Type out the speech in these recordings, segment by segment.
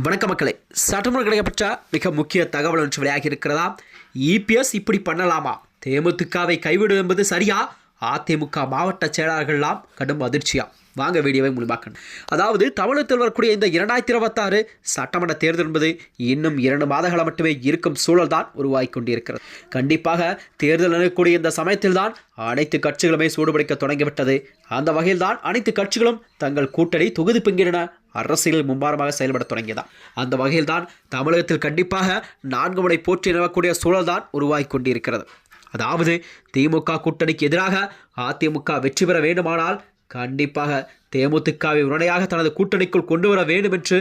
வணக்க மக்களே சட்டமன்ற கிடைக்கப்பட்ட மிக முக்கிய தகவல் ஒன்று வெளியாகி இருக்கிறதா? இபிஎஸ் இப்படி பண்ணலாமா? தேமுதிகவை கைவிடும் என்பது சரியா? அதிமுக மாவட்ட செயலாளர்கள்லாம் கடும் அதிர்ச்சியா? வாங்க வீடியோவை முழுமாக்கணும் அதாவது தமிழகத்தில் வரக்கூடிய இந்த இரண்டாயிரத்தி இருபத்தாறு சட்டமன்ற தேர்தல் என்பது இன்னும் இரண்டு மாதங்கள் மட்டுமே இருக்கும் சூழல் தான் உருவாகி கொண்டிருக்கிறது. கண்டிப்பாக தேர்தல் நடக்கக்கூடிய இந்த சமயத்தில் தான் அனைத்து கட்சிகளுமே சூடுபிடிக்க தொடங்கிவிட்டது. அந்த வகையில் தான் அனைத்து கட்சிகளும் தங்கள் கூட்டணி தொகுதி பங்கிடன அரசியலில் மும்பாரமாக செயல்பட தொடங்கியதா. அந்த வகையில் தான் தமிழகத்தில் கண்டிப்பாக நான்கு முறை போற்றி நிலவக்கூடிய சூழல் தான் உருவாகி கொண்டிருக்கிறது. அதாவது திமுக கூட்டணிக்கு எதிராக அதிமுக வெற்றி பெற வேண்டுமானால் கண்டிப்பாக தேமுதிகவை உடனடியாக தனது கூட்டணிக்குள் கொண்டு வர வேண்டும் என்று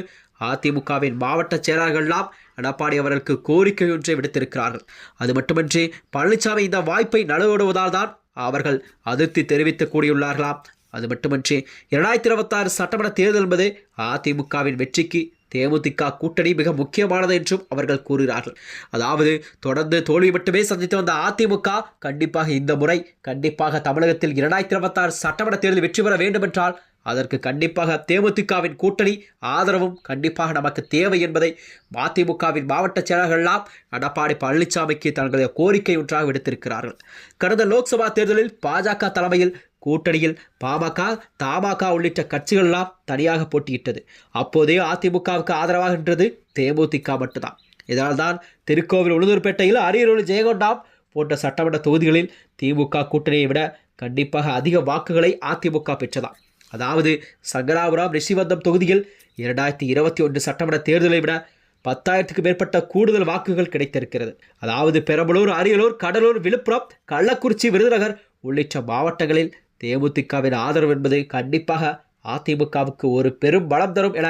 அதிமுகவின் மாவட்ட செயலாளர்கள்லாம் எடப்பாடி அவர்களுக்கு கோரிக்கை ஒன்றை விடுத்திருக்கிறார்கள். அது மட்டுமின்றி பழனிசாமி இந்த வாய்ப்பை நழுவிடுவதால் தான் அவர்கள் அதிருப்தி தெரிவித்துக் கூடியுள்ளார்களாம். அது மட்டுமின்றி இரண்டாயிரத்தி இருபத்தாறு சட்டமன்ற தேர்தல் என்பது அதிமுகவின் வெற்றிக்கு தேமுதிக கூட்டணி மிக முக்கியமானது என்றும் அவர்கள் கூறுகிறார்கள். அதாவது தொடர்ந்து தோல்வி மட்டுமே சந்தித்து வந்த அதிமுக கண்டிப்பாக இந்த முறை கண்டிப்பாக தமிழகத்தில் இரண்டாயிரத்தி இருபத்தாறு சட்டமன்ற தேர்தல் வெற்றி பெற வேண்டும் என்றால் அதற்கு கண்டிப்பாக தேமுதிகவின் கூட்டணி ஆதரவும் கண்டிப்பாக நமக்கு தேவை என்பதை மதிமுகவின் மாவட்ட செயலாளர்கள்லாம் எடப்பாடி பழனிசாமிக்கு தங்களுடைய கோரிக்கை ஒன்றாக விடுத்திருக்கிறார்கள். கடந்த லோக்சபா தேர்தலில் பாஜக தலைமையில் கூட்டணியில் பாமக தமாக உள்ளிட்ட கட்சிகள்லாம் தனியாக போட்டியிட்டது. அப்போதே அதிமுகவுக்கு ஆதரவாக நின்றது தேமுதிக மட்டும்தான். இதனால்தான் திருக்கோவில் உளுந்தூர்பேட்டையில் அரியலூர் ஜெயகொண்டாம் போன்ற சட்டமன்ற தொகுதிகளில் திமுக கூட்டணியை விட கண்டிப்பாக அதிக வாக்குகளை அதிமுக பெற்றதாம். அதாவது சங்கராபுரம் ரிஷிவந்தம் தொகுதியில் இரண்டாயிரத்தி இருபத்தி ஒன்று சட்டமன்ற தேர்தலை விட பத்தாயிரத்துக்கு மேற்பட்ட கூடுதல் வாக்குகள் கிடைத்திருக்கிறது. அதாவது பெரம்பலூர் அரியலூர் கடலூர் விழுப்புரம் கள்ளக்குறிச்சி விருதுநகர் உள்ளிட்ட மாவட்டங்களில் தேமுதிகவின் ஆதரவு என்பது கண்டிப்பாக அதிமுகவுக்கு ஒரு பெரும் பலம் தரும் என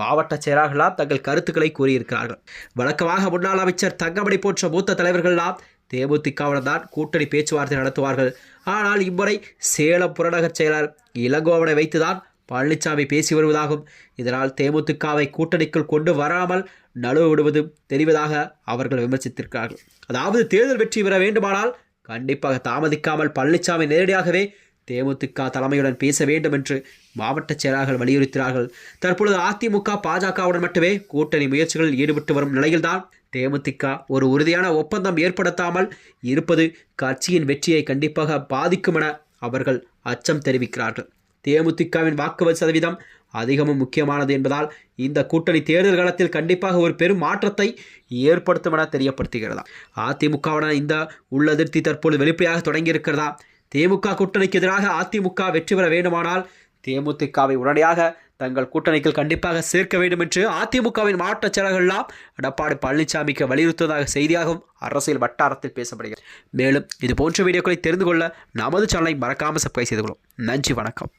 மாவட்ட செயலாளர்களாம் தங்கள் கருத்துக்களை கூறியிருக்கிறார்கள். வழக்கமாக முன்னாள் அமைச்சர் தங்கமணி போன்ற மூத்த தலைவர்கள்லாம் தேமுதிகவுடன் தான் கூட்டணி பேச்சுவார்த்தை நடத்துவார்கள். ஆனால் இம்முறை சேலம் புறநகர் செயலர் இளங்கோவனை வைத்துதான் பழனிசாமி பேசி வருவதாகும். இதனால் தேமுதிகவை கூட்டணிக்குள் கொண்டு வராமல் நழுவ விடுவதும் தெரிவதாக அவர்கள் விமர்சித்திருக்கிறார்கள். அதாவது தேர்தல் வெற்றி பெற வேண்டுமானால் கண்டிப்பாக தாமதிக்காமல் பழனிசாமி நேரடியாகவே தேமுதிக தலைமையுடன் பேச வேண்டும் என்று மாவட்ட செயலாளர்கள் வலியுறுத்தினார்கள். தற்பொழுது அதிமுக பாஜகவுடன் மட்டுமே கூட்டணி முயற்சிகளில் ஈடுபட்டு வரும் நிலையில்தான் தேமுதிக ஒரு உறுதியான ஒப்பந்தம் ஏற்படுத்தாமல் இருப்பது கட்சியின் வெற்றியை கண்டிப்பாக பாதிக்கும் என அவர்கள் அச்சம் தெரிவிக்கிறார்கள். தேமுதிகவின் வாக்குவது சதவீதம் அதிகமும் முக்கியமானது என்பதால் இந்த கூட்டணி தேர்தல் காலத்தில் கண்டிப்பாக ஒரு பெரும் மாற்றத்தை ஏற்படுத்தும் என தெரியப்படுத்துகிறதா? அதிமுகவுடன் இந்த உள்ளதிர்த்தி தற்போது வெளிப்படையாக தொடங்கியிருக்கிறதா? திமுக கூட்டணிக்கு எதிராக அதிமுக வெற்றி பெற வேண்டுமானால் தேமுதிகவை உடனடியாக தங்கள் கூட்டணிக்கு கண்டிப்பாக சேர்க்க வேண்டும் என்று அதிமுகவின் மாவட்ட செயலர்கள்லாம் எடப்பாடி பழனிசாமிக்கு வலியுறுத்துவதாக செய்தியாகவும் அரசியல் வட்டாரத்தில் பேசப்படுகிறது. மேலும் இது போன்ற வீடியோக்களை தெரிந்து கொள்ள நமது சேனலை மறக்காமல் சப்ஸ்கிரைப் செய்து கொள்ளும். நன்றி வணக்கம்.